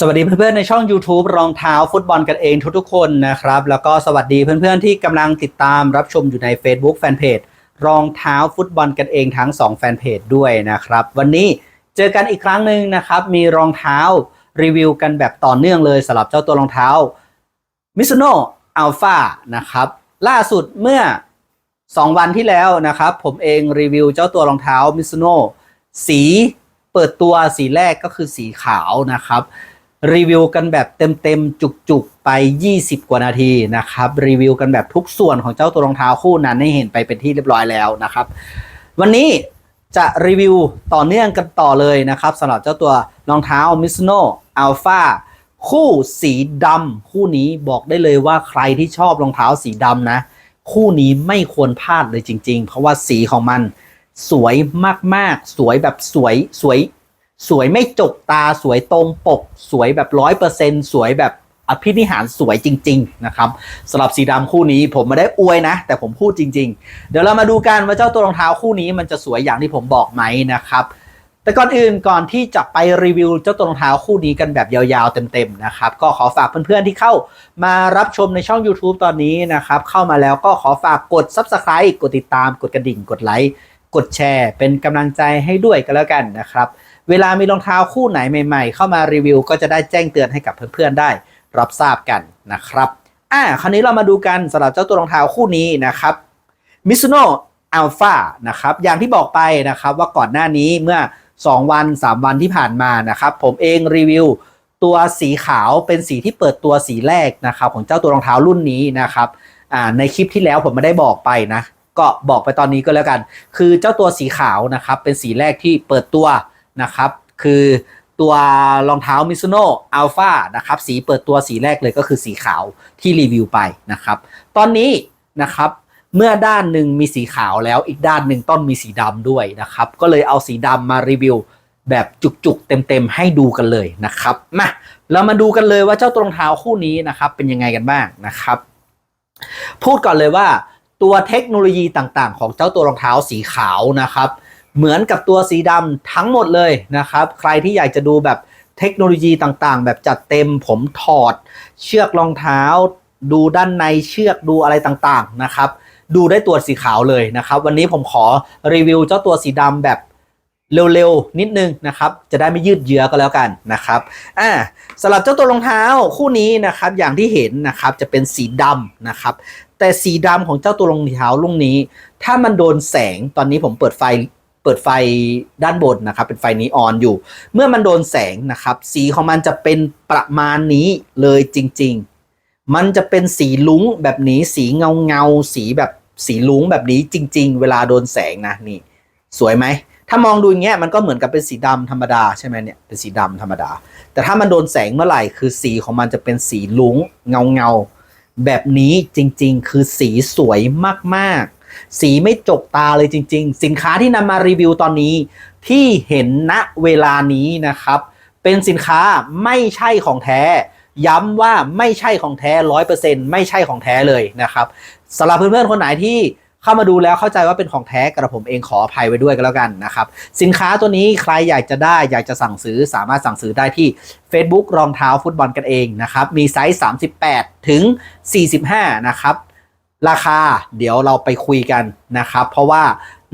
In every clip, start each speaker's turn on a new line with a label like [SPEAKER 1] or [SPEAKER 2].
[SPEAKER 1] สวัสดีเพื่อนๆในช่อง YouTube รองเท้าฟุตบอลกันเองทุกๆคนนะครับ แล้วก็สวัสดีเพื่อนๆที่กำลังติดตามรับชมอยู่ใน Facebook Fanpage รองเท้าฟุตบอลกันเองทั้ง2แฟนเพจด้วยนะครับ วันนี้เจอกันอีกครั้งหนึ่งนะครับ มีรองเท้ารีวิวกันแบบต่อเนื่องเลยสำหรับเจ้าตัวรองเท้า Mizuno Alpha นะครับ ล่าสุดเมื่อ 2 วันที่แล้วนะครับ ผมเองรีวิวเจ้าตัวรองเท้า Mizuno สีเปิดตัวสีแรกก็คือสีขาวนะครับ รีวิวกันแบบเต็มๆ จุกๆ ไป 20 กว่านาทีนะครับ รีวิวกันแบบทุกส่วนของเจ้าตัวรองเท้าคู่นั้นให้เห็นไปเป็นที่เรียบร้อยแล้วนะครับ วันนี้จะรีวิวต่อเนื่องกันต่อเลยนะครับสำหรับเจ้าตัวรองเท้า Mizuno Alpha คู่สีดำคู่นี้บอกได้เลยว่าใครที่ชอบรองเท้าสีดำนะ คู่นี้ไม่ควรพลาดเลยจริง ๆ เพราะว่าสีของมันสวยมากๆ สวยแบบสวยสวย สวยไม่จกตาสวยตรงปก สวยแบบร้อยเปอร์เซ็นสวยแบบอภินิหารสวยจริง ๆ นะครับสำหรับสีดำคู่นี้ผมไม่ได้อวยนะ แต่ผมพูดจริง ๆ เดี๋ยวเรามาดูกันว่าเจ้าตัวรองเท้าคู่นี้มันจะสวยอย่างที่ผมบอกไหมนะครับแต่ก่อนอื่นก่อนที่จะไปรีวิวเจ้าตัวรองเท้าคู่นี้กันแบบยาวๆเต็มๆนะครับก็ขอฝากเพื่อนๆที่เข้ามารับชมในช่อง YouTube ตอนนี้นะครับเข้ามาแล้วก็ขอฝากกด Subscribe กดติดตามกดกระดิ่ง กดไลค์กดแชร์ เป็นกำลังใจให้ด้วยกันแล้วกันนะครับ เวลามีรองเท้าคู่ไหนใหม่ ๆ เข้ามารีวิว ก็จะได้แจ้งเตือนให้กับเพื่อนๆได้รับทราบกันนะครับอ่าคราวนี้เรามาดูกันสำหรับเจ้าตัวรองเท้าคู่นี้นะครับ Mizuno Alpha นะครับอย่างที่บอกไปนะครับว่าก่อนหน้านี้เมื่อ 2 วัน 3 วันที่ผ่านมานะครับผมเองรีวิว ตัวสีขาวเป็นสีที่เปิดตัวสีแรกนะครับของเจ้าตัวรองเท้ารุ่นนี้นะครับอ่าในคลิปที่แล้วผมไม่ได้บอกไปนะก็บอกไปตอนนี้ก็แล้วกัน คือเจ้าตัวสีขาวนะครับเป็นสีแรกที่เปิดตัว นะครับ คือตัวรองเท้า Mizuno Alpha นะครับ สีเปิดตัวสีแรกเลยก็คือสีขาวที่รีวิวไปนะครับ ตอนนี้นะครับเมื่อด้านหนึ่งมีสีขาวแล้วอีกด้านหนึ่งต้องมีสีดำด้วยนะครับ ก็เลยเอาสีดำมารีวิวแบบจุกๆ เต็มๆ ให้ดูกันเลยนะครับมาเรามาดูกันเลยว่าเจ้าตรองเท้าคู่นี้นะครับ เป็นยังไงกันบ้างนะครับ พูดก่อนเลยว่าตัวเทคโนโลยีต่างๆ ของเจ้าตัวรองเท้าสีขาวนะครับ เหมือนกับตัวสีดำทั้งหมดเลยนะครับ ใครที่อยากจะดูแบบเทคโนโลยีต่างๆ แบบจัดเต็มผมถอด เชือกรองเท้า ดูด้านในเชือกดูอะไรต่างๆนะครับ ดูได้ตัวสีขาวเลยนะครับ วันนี้ผมขอรีวิวเจ้าตัวสีดำแบบเร็วๆ นิดนึงนะครับ จะได้ไม่ยืดเยื้อก็แล้วกันนะครับอ่าสำหรับเจ้าตัวรองเท้าคู่นี้นะครับ อย่างที่เห็นนะครับจะเป็นสีดำนะครับ แต่สีดำของเจ้าตัวรองเท้าลุงนี้ ถ้ามันโดนแสงตอนนี้ผมเปิดไฟ เปิดไฟด้านบนนะครับ เป็นไฟนีออนอยู่ เมื่อมันโดนแสงนะครับ สีของมันจะเป็นประมาณนี้เลยจริง ๆ มันจะเป็นสีลุ้งแบบนี้สีเงาเงาสีแบบสีลุ้งแบบนี้จริง ๆ เวลาโดนแสงนะนี่ สวยไหมถ้ามองดูอย่างเงี้ยมันก็เหมือนกับเป็นสีดำธรรมดาใช่ไหมเนี่ยเป็นสีดำธรรมดา แต่ถ้ามันโดนแสงเมื่อไหร่คือสีของมันจะเป็นสีลุ้งเงาเงาแบบนี้จริง ๆ คือสีสวยมากๆ สีไม่จกตาเลยจริง ๆ สินค้าที่นำมารีวิวตอนนี้ที่เห็นณเวลานี้นะครับ เป็นสินค้าไม่ใช่ของแท้ ย้ำว่าไม่ใช่ของแท้ร้อยเปอร์เซ็นต์ไม่ใช่ของแท้เลยนะครับสำหรับเพื่อนๆคนไหนที่เข้ามาดูแล้วเข้าใจว่าเป็นของแท้กระผมเองขออภัยไว้ด้วยกันแล้วกันนะครับ สินค้าตัวนี้ใครอยากจะได้อยากจะสั่งซื้อสามารถสั่งซื้อได้ที่ Facebook รองเท้าฟุตบอลกันเองนะครับ มีไซส์ 38 ถึง 45 นะครับ ราคาเดี๋ยวเราไปคุยกันนะครับ เพราะว่า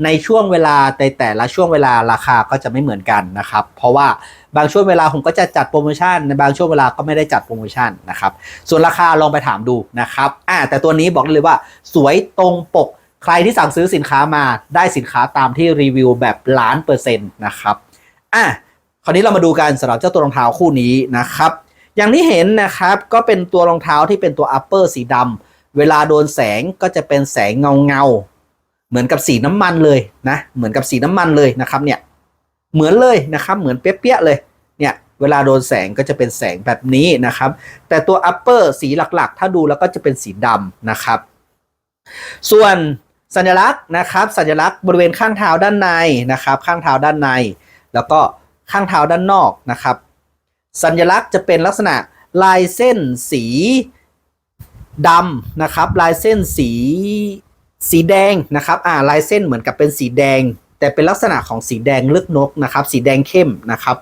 [SPEAKER 1] ในช่วงเวลาในแต่ละช่วงเวลาราคาก็จะไม่เหมือนกันนะครับ เพราะว่าบางช่วงเวลาผมก็จะจัดโปรโมชั่นในบางช่วงเวลาก็ไม่ได้จัดโปรโมชั่นนะครับ ส่วนราคาลองไปถามดูนะครับอ่าแต่ตัวนี้บอกเลยว่าสวยตรงปกใครที่สั่งซื้อสินค้ามาได้สินค้าตามที่รีวิวแบบล้านเปอร์เซ็นต์นะครับอะคราวนี้เรามาดูกันสำหรับเจ้าตัวรองเท้าคู่นี้นะครับ อย่างที่เห็นนะครับก็เป็นตัวรองเท้าที่เป็นตัว upper สีดำ เวลาโดนแสงก็จะเป็นแสงเงาเงาเหมือนกับสีน้ำมันเลยนะ เหมือนกับสีน้ำมันเลยนะครับเนี่ย เหมือนเลยนะครับ เหมือนเปี้ยๆเลย เนี่ยเวลาโดนแสงก็จะเป็นแสงแบบนี้นะครับ แต่ตัว upper สีหลักๆ ถ้าดูแล้วก็จะเป็นสีดำนะครับ ส่วนสัญลักษณ์นะครับ สัญลักษณ์บริเวณข้างเท้าด้านในนะครับ ข้างเท้าด้านใน แล้วก็ข้างเท้าด้านนอกนะครับ สัญลักษณ์จะเป็นลักษณะลายเส้นสี ดำนะครับ ลายเส้นสีสีแดงนะครับอ่าลายเส้นเหมือนกับเป็นสีแดง แต่เป็นลักษณะของสีแดงเลือกนกนะครับ สีแดงเข้มนะครับ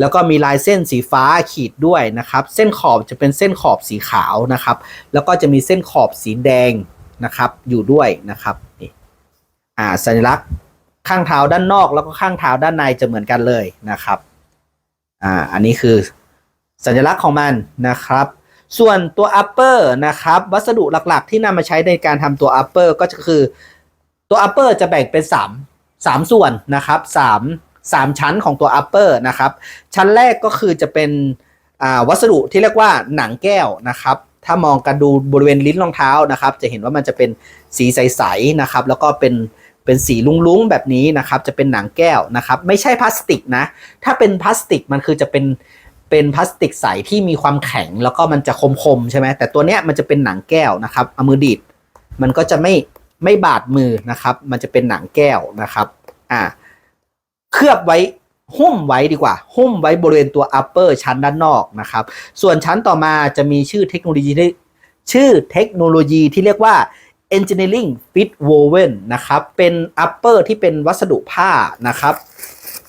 [SPEAKER 1] แล้วก็มีลายเส้นสีฟ้าขีดด้วยนะครับ เส้นขอบจะเป็นเส้นขอบสีขาวนะครับ แล้วก็จะมีเส้นขอบสีแดงนะครับ อยู่ด้วยนะครับนี่อ่าสัญลักษณ์ข้างเท้าด้านนอกแล้วก็ข้างเท้าด้านในจะเหมือนกันเลยนะครับอ่าอันนี้คือสัญลักษณ์ของมันนะครับ ส่วนตัว upper นะครับ วัสดุหลักๆ ที่นำมาใช้ในการทำตัว upper ก็คือตัว upper จะแบ่งเป็น 3 3 ส่วนนะครับ3 3 ชั้นของตัว upper นะครับ ชั้นแรกก็คือจะเป็นวัสดุที่เรียกว่าหนังแก้วนะครับ ถ้ามองกันดูบริเวณลิ้นรองเท้านะครับ จะเห็นว่ามันจะเป็นสีใสๆนะครับ แล้วก็เป็นเป็นสีลุ้งๆแบบนี้นะครับ จะเป็นหนังแก้วนะครับ ไม่ใช่พลาสติกนะ ถ้าเป็นพลาสติกมันคือจะเป็น เป็นพลาสติกใสที่มีความแข็งแล้วก็มันจะคมๆใช่ไหมแต่ตัวเนี้ยมันจะเป็นหนังแก้วนะครับเอามือดีดมันก็จะไม่ไม่บาดมือนะครับ มันจะเป็นหนังแก้วนะครับอ่าเคลือบไว้หุ้มไว้ดีกว่า หุ้มไว้บริเวณตัว upper ชั้นด้านนอกนะครับ ส่วนชั้นต่อมาจะมีชื่อเทคโนโลยีที่ชื่อเทคโนโลยีที่เรียกว่า engineering fit woven นะครับ เป็น upper ที่เป็นวัสดุผ้านะครับ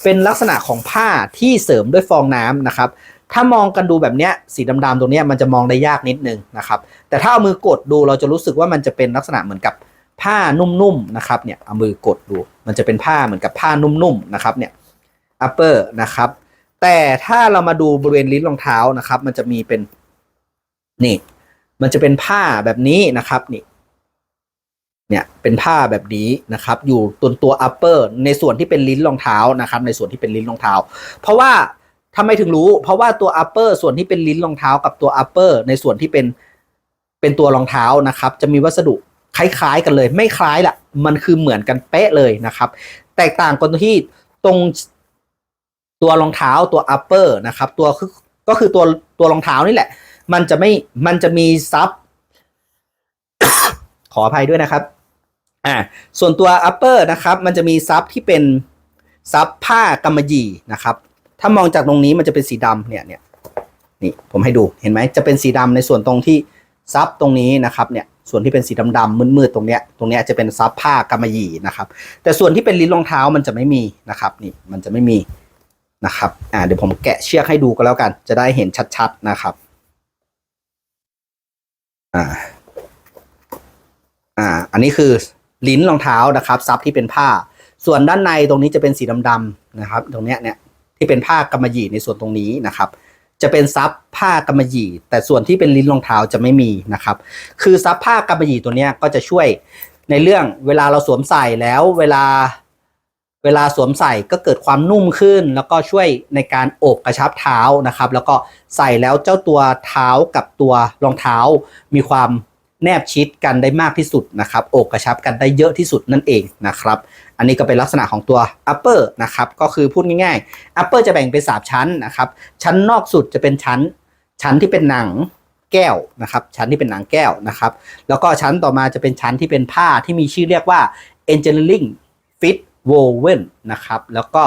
[SPEAKER 1] เป็นลักษณะของผ้าที่เสริมด้วยฟองน้ำนะครับ ถ้ามองกันดูแบบเนี้ยสีดำๆตรงเนี้ยมันจะมองได้ยากนิดนึงนะครับ แต่ถ้าเอามือกดดูเราจะรู้สึกว่ามันจะเป็นลักษณะเหมือนกับผ้านุ่มๆนะครับเนี่ยเอามือกดดู มันจะเป็นผ้าเหมือนกับผ้านุ่มๆนะครับเนี่ย upper นะครับ แต่ถ้าเรามาดูบริเวณลิ้นรองเท้านะครับ มันจะมีเป็นนี่ มันจะเป็นผ้าแบบนี้นะครับนี่เนี่ยเป็นผ้าแบบนี้นะครับ อยู่ตัวตัว upper ในส่วนที่เป็นลิ้นรองเท้านะครับ ในส่วนที่เป็นลิ้นรองเท้า เพราะว่า ทำไมถึงรู้ เพราะว่าตัว upper ส่วนที่เป็นลิ้นรองเท้ากับตัว upper ในส่วนที่เป็นเป็นตัวรองเท้านะครับ จะมีวัสดุคล้ายๆกันเลย ไม่คล้ายละมันคือเหมือนกันเป๊ะเลยนะครับ แตกต่างกันที่ตรงตัวรองเท้าตัว upper นะครับ ตัวก็คือตัวตัวรองเท้านี่แหละ มันจะไม่มันจะมีซับขออภัยด้วยนะครับอ่าส่วนตัว upper นะครับ มันจะมีซับที่เป็นซับผ้ากำมะหยี่นะครับ ถ้ามองจากตรงนี้มันจะเป็นสีดำเนี่ยเนี่ยนี่ผมให้ดูเห็นไหมจะเป็นสีดำในส่วนตรงที่ซับตรงนี้นะครับเนี่ยส่วนที่เป็นสีดำๆมืดๆตรงเนี้ยตรงเนี้ยจะเป็นซับผ้ากำมะหยี่นะครับ แต่ส่วนที่เป็นลิ้นรองเท้ามันจะไม่มีนะครับนี่มันจะไม่มีนะครับอ่าเดี๋ยวผมแกะเชือกให้ดูก็แล้วกัน จะได้เห็นชัดๆนะครับอ่าอ่าอันนี้คือลิ้นรองเท้านะครับซับที่เป็นผ้า ส่วนด้านในตรงนี้จะเป็นสีดำๆนะครับ ตรงเนี้ยเนี่ย ที่เป็นผ้ากำมะหยี่ในส่วนตรงนี้นะครับ จะเป็นซับผ้ากำมะหยี่ แต่ส่วนที่เป็นลิ้นรองเท้าจะไม่มีนะครับ คือซับผ้ากำมะหยี่ตัวนี้ก็จะช่วยในเรื่องเวลาเราสวมใส่แล้วเวลาเวลาสวมใส่ก็เกิดความนุ่มขึ้น แล้วก็ช่วยในการโอบกระชับเท้านะครับ แล้วก็ใส่แล้วเจ้าตัวเท้ากับตัวรองเท้า มีความแนบชิดกันได้มากที่สุดนะครับ โอบกระชับกันได้เยอะที่สุดนั่นเองนะครับ อันนี้ก็เป็นลักษณะของตัว upper นะครับก็คือพูดง่ายๆ upper จะแบ่งเป็นสามชั้นนะครับชั้นนอกสุดจะเป็นชั้น ชั้นที่เป็นหนังแก้วนะครับชั้นที่เป็นหนังแก้วนะครับแล้วก็ชั้นต่อมาจะเป็นชั้นที่เป็นผ้าที่มีชื่อเรียกว่า engineering fit woven นะครับแล้วก็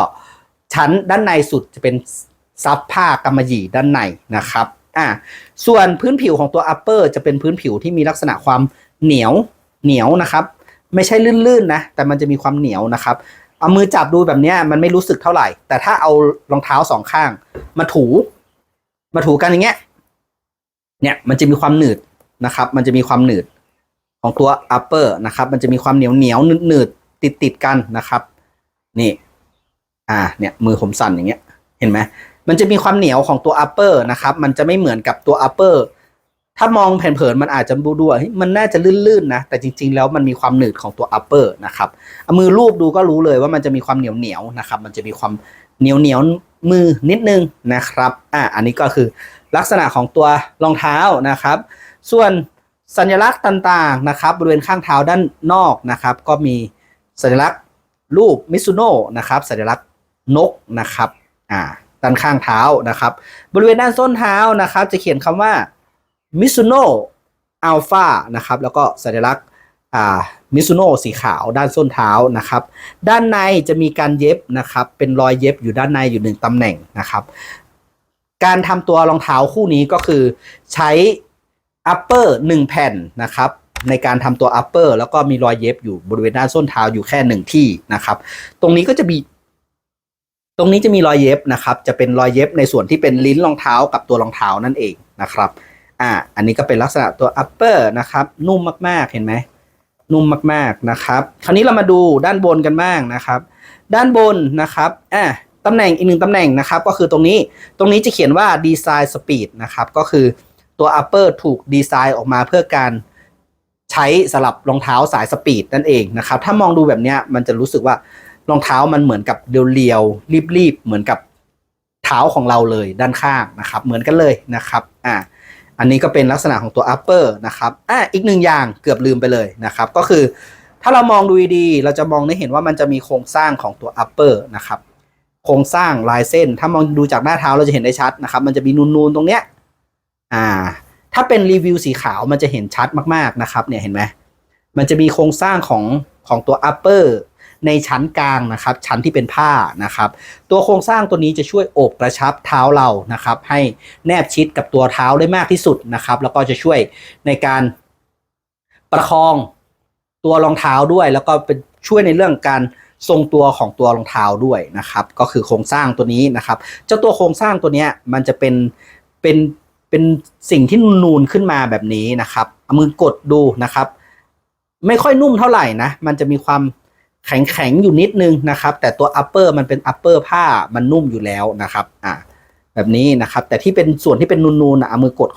[SPEAKER 1] ชั้นด้านในสุดจะเป็นซับผ้ากำมะหยี่ด้านในนะครับอ่าส่วนพื้นผิวของตัว upper จะเป็นพื้นผิวที่มีลักษณะความเหนียวเหนียวนะครับ ไม่ใช่ลื่นๆนะ แต่มันจะมีความเหนียวนะครับเอามือจับดูแบบนี้มันไม่รู้สึกเท่าไหร่ แต่ถ้าเอารองเท้าสองข้าง มาถู มาถูกันอย่างเงี้ย เนี่ยมันจะมีความหนืดนะครับ มันจะมีความหนืดของตัว upper นะครับ มันจะมีความเหนียวเหนียวหนืดหนืดติดติดกันนะครับ นี่ อ่า เนี่ย มือผมสั่นอย่างเงี้ย เห็นไหมมันจะมีความเหนียวของตัว upper นะครับ มันจะไม่เหมือนกับตัว upper ถ้ามองแผ่นเผินมันอาจจะดูดูว่าเฮ้ยมันน่าจะลื่นๆนะ แต่จริง ๆ แล้วมันมีความหนืดของตัว upper นะครับเอามือลูบดูก็รู้เลยว่ามันจะมีความเหนียวเหนียวๆนะครับ มันจะมีความเหนียวเหนียวๆมือนิดนึงนะครับ อ่า อันนี้ก็คือลักษณะของตัวรองเท้านะครับ ส่วนสัญลักษณ์ต่างๆนะครับ บริเวณข้างเท้าด้านนอกนะครับ ก็มีสัญลักษณ์รูปมิซุโนะนะครับ สัญลักษณ์นกนะครับ อ่า ด้านข้างเท้านะครับ บริเวณด้านส้นเท้านะครับ จะเขียนคำว่า มิซุโนะอัลฟานะครับแล้วก็สัญลักษณ์มิซุโนะสีขาวด้านส้นเท้านะครับ ด้านในจะมีการเย็บนะครับเป็นรอยเย็บอยู่ด้านในอยู่หนึ่งตำแหน่งนะครับ การทำตัวรองเท้าคู่นี้ก็คือใช้ upper 1แผ่นนะครับในการทำตัว upper แล้วก็มีรอยเย็บอยู่บริเวณด้านส้นเท้าอยู่แค่หนึ่งที่นะครับ ตรงนี้ก็จะมี ตรงนี้จะมีรอยเย็บนะครับ จะเป็นรอยเย็บในส่วนที่เป็นลิ้นรองเท้ากับตัวรองเท้านั่นเองนะครับ อ่าอันนี้ก็เป็นลักษณะตัว upper นะครับ นุ่มมากๆเห็นไหมนุ่มมากๆนะครับ คราวนี้เรามาดูด้านบนกันบ้างนะครับ ด้านบนนะครับอ่าตำแหน่งอีกหนึ่งตำแหน่งนะครับ ก็คือตรงนี้ตรงนี้จะเขียนว่า design speed นะครับก็คือตัว upper ถูกดีไซน์ออกมาเพื่อการใช้สำหรับรองเท้าสายสปีดนั่นเองนะครับ ถ้ามองดูแบบนี้มันจะรู้สึกว่ารองเท้ามันเหมือนกับเรียวๆรีบๆเหมือนกับเท้าของเราเลยด้านข้างนะครับ เหมือนกันเลยนะครับ อ่า อันนี้ก็เป็นลักษณะของตัว upper นะครับอะอีกหนึ่งอย่างเกือบลืมไปเลยนะครับ ก็คือถ้าเรามองดูดีเราจะมองได้เห็นว่ามันจะมีโครงสร้างของตัว upper นะครับ โครงสร้างลายเส้น ถ้ามองดูจากหน้าเท้าเราจะเห็นได้ชัดนะครับ มันจะมีนูนๆตรงเนี้ย อ่า ถ้าเป็นรีวิวสีขาวมันจะเห็นชัดมากๆนะครับ เนี่ยเห็นไหมมันจะมีโครงสร้างของของตัว upper ในชั้นกลางนะครับ ชั้นที่เป็นผ้านะครับ ตัวโครงสร้างตัวนี้จะช่วยโอบกระชับเท้าเรานะครับ ให้แนบชิดกับตัวเท้าได้มากที่สุดนะครับ แล้วก็จะช่วยในการประคองตัวรองเท้าด้วย แล้วก็เป็นช่วยในเรื่องการทรงตัวของตัวรองเท้าด้วยนะครับ ก็คือโครงสร้างตัวนี้นะครับเจ้าตัวโครงสร้างตัวนี้มันจะเป็นเป็นเป็นสิ่งที่นูนขึ้นมาแบบนี้นะครับเอามือกดดูนะครับ ไม่ค่อยนุ่มเท่าไหร่นะ มันจะมีความ แข็งแข็งๆอยู่นิดนึงนะครับ แต่ตัว upper มันเป็น upper ผ้ามันนุ่มอยู่แล้วนะครับอ่าแบบนี้นะครับ แต่ที่เป็นส่วนที่เป็นนูนๆนะเอามือกด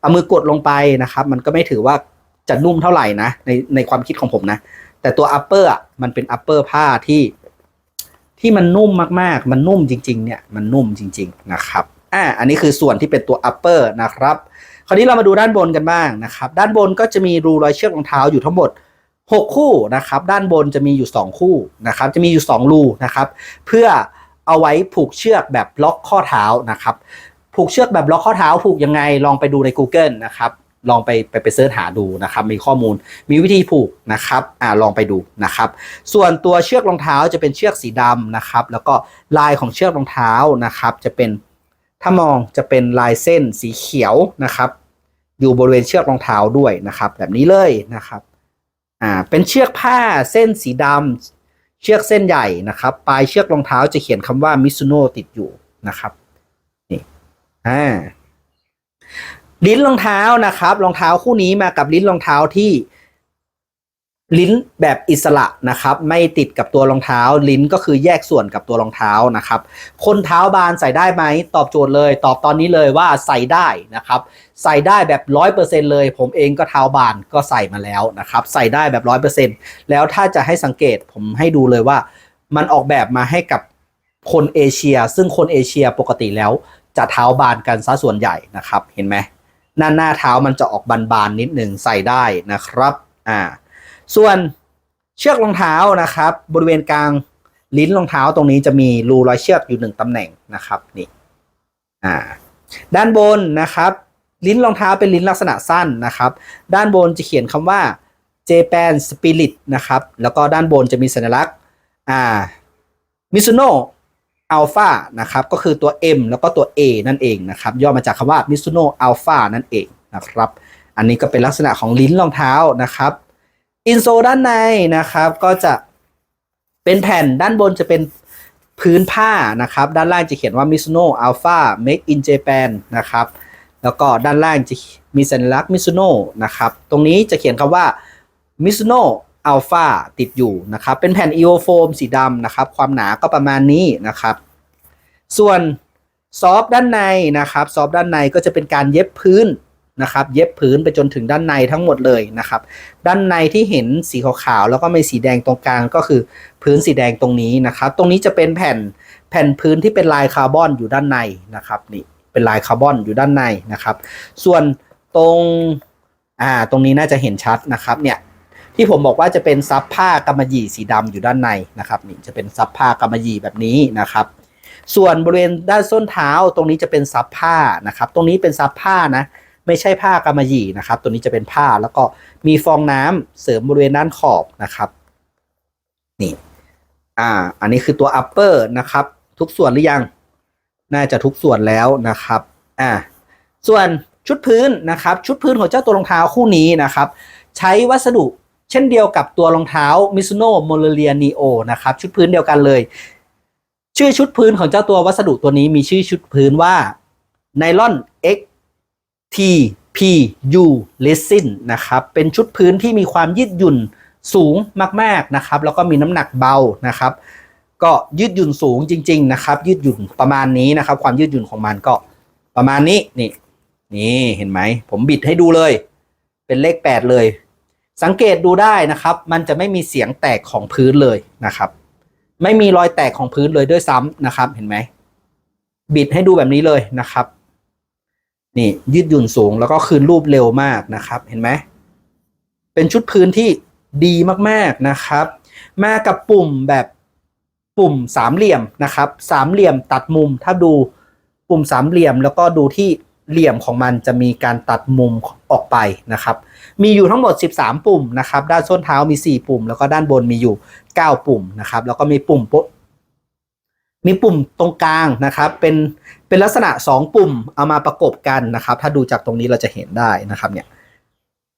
[SPEAKER 1] เอามือกดลงไปนะครับ มันก็ไม่ถือว่าจะนุ่มเท่าไหร่นะในในความคิดของผมนะ แต่ตัว upper อะมันเป็น upper ผ้าที่ ที่มันนุ่มมากๆ มันนุ่มจริง ๆ เนี่ยมันนุ่มจริง ๆ นะครับอ่าอันนี้คือส่วนที่เป็นตัว upper นะครับ คราวนี้เรามาดูด้านบนกันบ้างนะครับ ด้านบนก็จะมีรูรอยเชือกรองเท้าอยู่ทั้งหมด 6 คู่นะครับ ด้านบนจะมีอยู่ 2 คู่นะครับ จะมีอยู่ 2 รูนะครับ เพื่อเอาไว้ผูกเชือกแบบล็อกข้อเท้านะครับ ผูกเชือกแบบล็อกข้อเท้าผูกยังไงลองไปดูใน Google นะครับ ลองไปไปไปเสิร์ชหาดูนะครับ มีข้อมูล มีวิธีผูกนะครับ อ่าลองไปดูนะครับ ส่วนตัวเชือกรองเท้าจะเป็นเชือกสีดำนะครับ แล้วก็ลายของเชือกรองเท้านะครับ จะเป็นถ้ามองจะเป็นลายเส้นสีเขียวนะครับ อยู่บริเวณเชือกรองเท้าด้วยนะครับ แบบนี้เลยนะครับ อ่าเป็นเชือกผ้าเส้นสีดำเชือกเส้นใหญ่นะครับ ปลายเชือกรองเท้าจะเขียนคำว่ามิซุโนติดอยู่นะครับนี่อ่าลิ้นรองเท้านะครับรองเท้าคู่นี้มากับลิ้นรองเท้าที่ ลิ้นแบบอิสระนะครับไม่ติดกับตัวรองเท้า ลิ้นก็คือแยกส่วนกับตัวรองเท้านะครับคนเท้าบานใส่ได้ไหมตอบโจทย์เลย ตอบตอนนี้เลยว่าใส่ได้นะครับใส่ได้แบบร้อยเปอร์เซ็นเลย ผมเองก็เท้าบานก็ใส่มาแล้วนะครับใส่ได้แบบร้อยเปอร์เซ็นแล้วถ้าจะให้สังเกตผมให้ดูเลยว่า มันออกแบบมาให้กับคนเอเชีย ซึ่งคนเอเชียปกติแล้วจะเท้าบานกันซะส่วนใหญ่นะครับเห็นไหมหน้าหน้าเท้ามันจะออกบานๆนิดหนึ่งใส่ได้นะครับอ่า ส่วนเชือกรองเท้านะครับ บริเวณกลางลิ้นรองเท้าตรงนี้จะมีรูรอยเชือกอยู่หนึ่งตำแหน่งนะครับนี่อ่าด้านบนนะครับ ลิ้นรองเท้าเป็นลิ้นลักษณะสั้นนะครับ ด้านบนจะเขียนคำว่า Japan Spirit นะครับ แล้วก็ด้านบนจะมีสัญลักษณ์อ่า Mizuno Alpha นะครับ ก็คือตัว M แล้วก็ตัว A นั่นเองนะครับ ย่อมาจากคำว่า Mizuno Alpha นั่นเองนะครับ อันนี้ก็เป็นลักษณะของลิ้นรองเท้านะครับ อินโซด้านในนะครับ ก็จะเป็นแผ่นด้านบนจะเป็นพื้นผ้านะครับ ด้านล่างจะเขียนว่า Mizuno Alpha Make in Japan นะครับ แล้วก็ด้านล่างจะมีสัญลักษณ์ Mizuno นะครับ ตรงนี้จะเขียนคำว่า Mizuno Alpha ติดอยู่นะครับ เป็นแผ่น EO foam สีดำนะครับ ความหนาก็ประมาณนี้นะครับ ส่วนซอฟด้านในนะครับ ซอฟด้านในก็จะเป็นการเย็บพื้น นะครับเย็บพื้นไปจนถึงด้านในทั้งหมดเลยนะครับ ด้านในที่เห็นสีขาวๆแล้วก็มีสีแดงตรงกลางก็คือพื้นสีแดงตรงนี้นะครับ ตรงนี้จะเป็นแผ่นแผ่นพื้นที่เป็นลายคาร์บอนอยู่ด้านในนะครับนี่เป็นลายคาร์บอนอยู่ด้านในนะครับ ส่วนตรงอ่าตรงนี้น่าจะเห็นชัดนะครับเนี่ยที่ผมบอกว่าจะเป็นซับผ้ากำมะหยี่สีดำอยู่ด้านในนะครับนี่จะเป็นซับผ้ากำมะหยี่แบบนี้นะครับส่วนบริเวณด้านส้นเท้าตรงนี้จะเป็นซับผ้านะครับ ตรงนี้เป็นซับผ้านะ ไม่ใช่ผ้ากำมะหยี่นะครับ ตัวนี้จะเป็นผ้าแล้วก็มีฟองน้ำเสริมบริเวณด้านขอบนะครับ นี่ อ่า อันนี้คือตัว upper นะครับ ทุกส่วนหรือยัง น่าจะทุกส่วนแล้วนะครับ อ่า ส่วนชุดพื้นนะครับ ชุดพื้นของเจ้าตัวรองเท้าคู่นี้นะครับ ใช้วัสดุเช่นเดียวกับตัวรองเท้า Mizuno m o l e r i a Neo นะครับ ชุดพื้นเดียวกันเลย ชื่อชุดพื้นของเจ้าตัววัสดุตัวนี้มีชื่อชุดพื้นว่าไนลอน X T P U Resin นะครับ เป็นชุดพื้นที่มีความยืดหยุ่นสูงมากๆนะครับ แล้วก็มีน้ำหนักเบานะครับ ก็ยืดหยุ่นสูงจริง ๆ นะครับ ยืดหยุ่นประมาณนี้นะครับ ความยืดหยุ่นของมันก็ประมาณนี้นี่นี่เห็นไหม ผมบิดให้ดูเลย เป็นเลข 8 เลย สังเกตดูได้นะครับ มันจะไม่มีเสียงแตกของพื้นเลยนะครับ ไม่มีรอยแตกของพื้นเลยด้วยซ้ำนะครับ เห็นไหมบิดให้ดูแบบนี้เลยนะครับ นี่ยืดหยุ่นสูงแล้วก็คืนรูปเร็วมากนะครับ เห็นไหมเป็นชุดพื้นที่ดีมากๆนะครับ มากับปุ่มแบบปุ่มสามเหลี่ยมนะครับ สามเหลี่ยมตัดมุม ถ้าดูปุ่มสามเหลี่ยมแล้วก็ดูที่เหลี่ยมของมันจะมีการตัดมุมออกไปนะครับ มีอยู่ทั้งหมด 13 ปุ่มนะครับ ด้านส้นเท้ามี 4 ปุ่ม แล้วก็ด้านบนมีอยู่ 9 ปุ่มนะครับ แล้วก็มีปุ่มป มีปุ่มตรงกลางนะครับ เป็นเป็นลักษณะ 2 ปุ่มเอามาประกบกันนะครับ ถ้าดูจากตรงนี้เราจะเห็นได้นะครับเนี่ย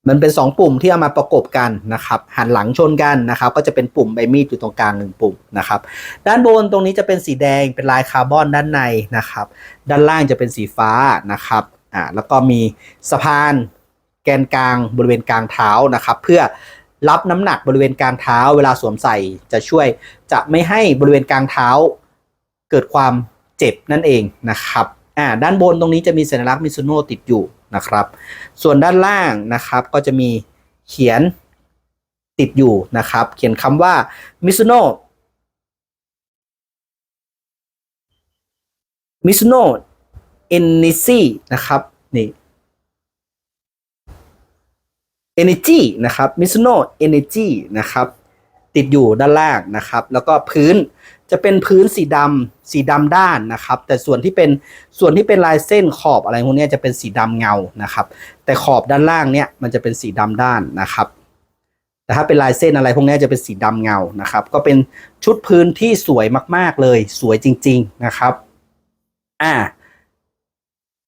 [SPEAKER 1] มันเป็น 2 ปุ่มที่เอามาประกบกันนะครับ หันหลังชนกันนะครับ ก็จะเป็นปุ่มใบมีดอยู่ตรงกลางหนึ่งปุ่มนะครับ ด้านบนตรงนี้จะเป็นสีแดงเป็นลายคาร์บอนด้านในนะครับ ด้านล่างจะเป็นสีฟ้านะครับอ่าแล้วก็มีสะพานแกนกลางบริเวณกลางเท้านะครับ เพื่อรับน้ำหนักบริเวณกลางเท้า เวลาสวมใส่จะช่วยจะไม่ให้บริเวณกลางเท้า เกิดความเจ็บนั่นเองนะครับอ่าด้านบนตรงนี้จะมีสัญลักษณ์มิซูโน่ติดอยู่นะครับ ส่วนด้านล่างนะครับก็จะมีเขียนติดอยู่นะครับ เขียนคำว่ามิซูโน่มิซูโน่เอนนิซีนะครับนี่ energy นะครับ Mizuno energy นะครับ ติดอยู่ด้านล่างนะครับ แล้วก็พื้น จะเป็นพื้นสีดำสีดำด้านนะครับ แต่ส่วนที่เป็นส่วนที่เป็นลายเส้นขอบอะไรพวกนี้จะเป็นสีดำเงานะครับ แต่ขอบด้านล่างเนี่ยมันจะเป็นสีดำด้านนะครับแต่ถ้าเป็นลายเส้นอะไรพวกนี้จะเป็นสีดำเงานะครับ ก็เป็นชุดพื้นที่สวยมาก ๆ เลย สวยจริง ๆนะครับอ่า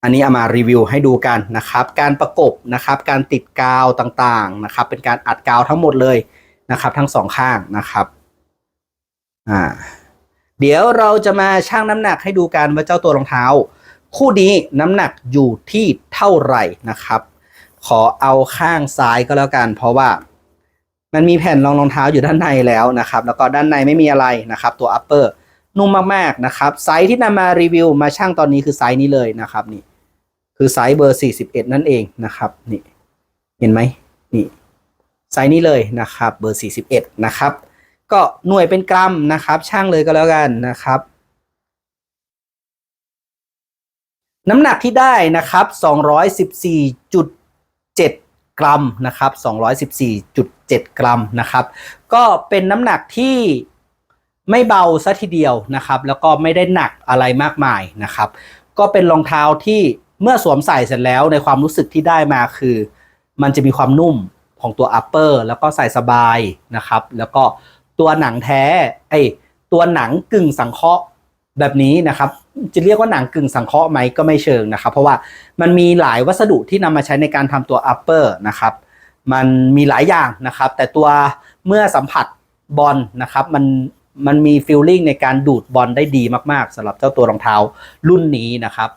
[SPEAKER 1] อันนี้เอามารีวิวให้ดูกันนะครับ การประกบนะครับ การติดกาวต่างๆนะครับ เป็นการอัดกาวทั้งหมดเลยนะครับ ทั้งสองข้างนะครับ อ่า เดี๋ยวเราจะมาชั่งน้ำหนักให้ดูกันว่าเจ้าตัวรองเท้า คู่นี้น้ำหนักอยู่ที่เท่าไหร่นะครับ ขอเอาข้างซ้ายก็แล้วกัน เพราะว่ามันมีแผ่นรองรองเท้าอยู่ด้านในแล้วนะครับ แล้วก็ด้านในไม่มีอะไรนะครับ ตัว upper นุ่มมากๆนะครับไซส์ที่นำมารีวิวมาชั่งตอนนี้คือไซส์นี้เลยนะครับนี่คือไซส์เบอร์ 41 นั่นเองนะครับนี่เห็นไหมนี่ไซส์นี้เลยนะครับเบอร์ 41 นะครับ ก็หน่วยเป็นกรัมนะครับ ช่างเลยก็แล้วกันนะครับ น้ำหนักที่ได้นะครับ 214.7 กรัมนะครับ 214.7 กรัมนะครับ ก็เป็นน้ำหนักที่ไม่เบาซะทีเดียวนะครับ แล้วก็ไม่ได้หนักอะไรมากมายนะครับ ก็เป็นรองเท้าที่เมื่อสวมใส่เสร็จแล้วในความรู้สึกที่ได้มาคือ มันจะมีความนุ่มของตัว upper แล้วก็ใส่สบายนะครับ แล้วก็ ตัวหนังแท้ไอตัวหนังกึ่งสังเคราะห์แบบนี้นะครับ จะเรียกว่าหนังกึ่งสังเคราะห์ไหมก็ไม่เชิงนะครับ เพราะว่ามันมีหลายวัสดุที่นำมาใช้ในการทำตัว upper นะครับ มันมีหลายอย่างนะครับ แต่ตัวเมื่อสัมผัสบอลนะครับ มันมันมีฟีลลิ่งในการดูดบอลได้ดีมากๆสำหรับเจ้าตัวรองเท้ารุ่นนี้นะครับ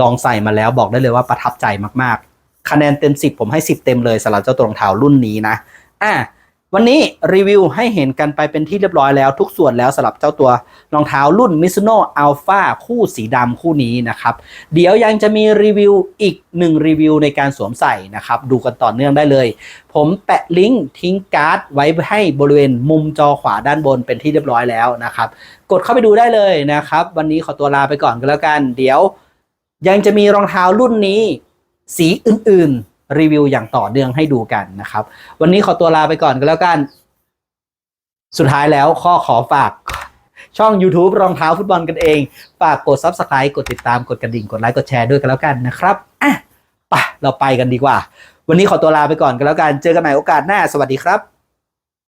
[SPEAKER 1] ลองใส่มาแล้วบอกได้เลยว่าประทับใจมากๆ คะแนนเต็ม 10 ผมให้ 10 เต็มเลยสำหรับเจ้าตัวรองเท้ารุ่นนี้นะอะ วันนี้รีวิวให้เห็นกันไปเป็นที่เรียบร้อยแล้วทุกส่วนแล้วสำหรับเจ้าตัวรองเท้ารุ่น Mizuno Alpha คู่สีดำคู่นี้นะครับ เดี๋ยวยังจะมีรีวิวอีกหนึ่งรีวิวในการสวมใส่นะครับ ดูกันต่อเนื่องได้เลย ผมแปะลิงก์ทิ้งการ์ดไว้ให้บริเวณมุมจอขวาด้านบนเป็นที่เรียบร้อยแล้วนะครับ กดเข้าไปดูได้เลยนะครับ วันนี้ขอตัวลาไปก่อนก็แล้วกัน เดี๋ยวยังจะมีรองเท้ารุ่นนี้ สีอื่นๆ รีวิวอย่างต่อเนื่องให้ดูกันนะครับ วันนี้ขอตัวลาไปก่อนก็แล้วกัน สุดท้ายแล้วข้อขอฝากช่อง YouTube รองเท้าฟุตบอลกันเอง ฝากกด Subscribe กดติดตามกดกระดิ่ง กดไลค์กดแชร์ด้วยกันแล้วกันนะครับอะไปเราไปกันดีกว่า วันนี้ขอตัวลาไปก่อนกันแล้วกัน เจอกันใหม่โอกาสหน้า สวัสดีครับ